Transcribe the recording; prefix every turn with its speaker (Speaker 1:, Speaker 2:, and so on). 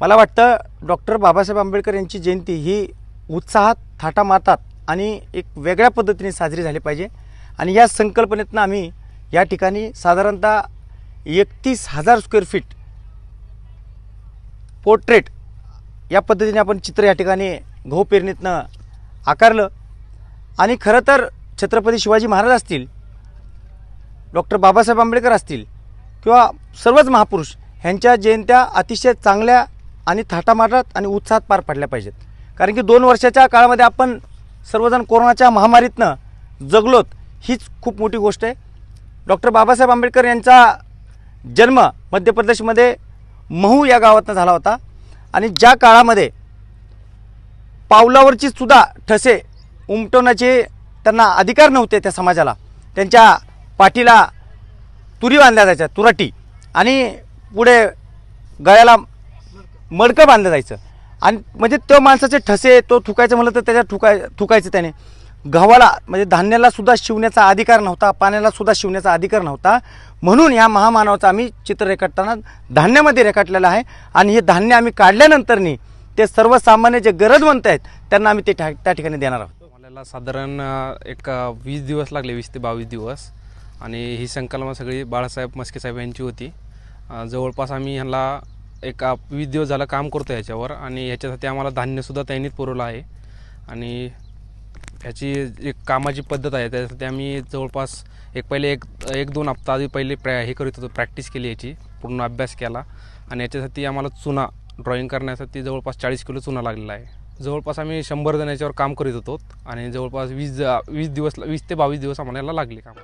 Speaker 1: मला वाटतं डॉक्टर बाबासाहेब आंबेडकर यांची जयंती ही उत्साहात थाटा मारतात आणि एक वेगळ्या पद्धतीने साजरी झाली पाहिजे. आणि या संकल्पनेतनं आम्ही या ठिकाणी साधारणतः एकतीस हजार स्क्वेअर फीट पोर्ट्रेट या पद्धतीने आपण चित्र या ठिकाणी गहू पेरणीतनं आकारलं. आणि खरं तर छत्रपती शिवाजी महाराज असतील डॉक्टर बाबासाहेब आंबेडकर असतील किंवा सर्वच महापुरुष ह्यांच्या जयंत्या अतिशय चांगल्या आणि थाटामाटात आणि उत्साहात पार पडल्या पाहिजेत. कारण की दोन वर्षाच्या काळामध्ये आपण सर्वजण कोरोनाच्या महामारीतनं जगलोत हीच खूप मोठी गोष्ट आहे. डॉक्टर बाबासाहेब आंबेडकर यांचा जन्म मध्य प्रदेशमध्ये महू या गावातनं झाला होता. आणि ज्या काळामध्ये पावलावरची सुद्धा ठसे उमटवण्याचे त्यांना अधिकार नव्हते त्या समाजाला त्यांच्या पाठीला तुरी बांधल्या जायच्या तुराटी. आणि पुढे गळ्याला मडकं बांधलं जायचं. आणि म्हणजे त्या माणसाचे ठसे तो थुकायचं म्हणलं तर त्याच्या थुकाय थुकायचं त्याने. गव्हाला म्हणजे धान्याला सुद्धा शिवण्याचा अधिकार नव्हता पाण्याला सुद्धा शिवण्याचा अधिकार नव्हता. म्हणून ह्या महामानवाचं आम्ही चित्र रेखाटताना धान्यामध्ये रेखाटलेलं आहे. आणि हे धान्य आम्ही काढल्यानंतरनी ते सर्वसामान्य जे गरजवंत आहेत त्यांना आम्ही ते ठा- त्या ठिकाणी देणार आहोत.
Speaker 2: मला साधारण एक वीस दिवस लागले वीस ते बावीस दिवस. आणि ही संकल्पना सगळी बाळासाहेब मस्के साहेब यांची होती. जवळपास आम्ही ह्यांना एक वीस दिवस झालं काम करतो ह्याच्यावर आणि ह्याच्यासाठी आम्हाला धान्यसुद्धा त्यांनीच पुरवलं आहे. आणि ह्याची एक कामाची पद्धत आहे त्यासाठी आम्ही जवळपास एक पहिले एक एक दोन हप्ता आधी पहिले प्रॅ हे करत होतो प्रॅक्टिस केली याची पूर्ण अभ्यास केला. आणि याच्यासाठी आम्हाला चुना ड्रॉईंग करण्यासाठी जवळपास चाळीस किलो चुना लागलेला आहे. जवळपास आम्ही शंभर जण याच्यावर काम करीत होतो आणि जवळपास वीस वीस दिवस वीस ते बावीस दिवस आम्हाला याला लागले काम.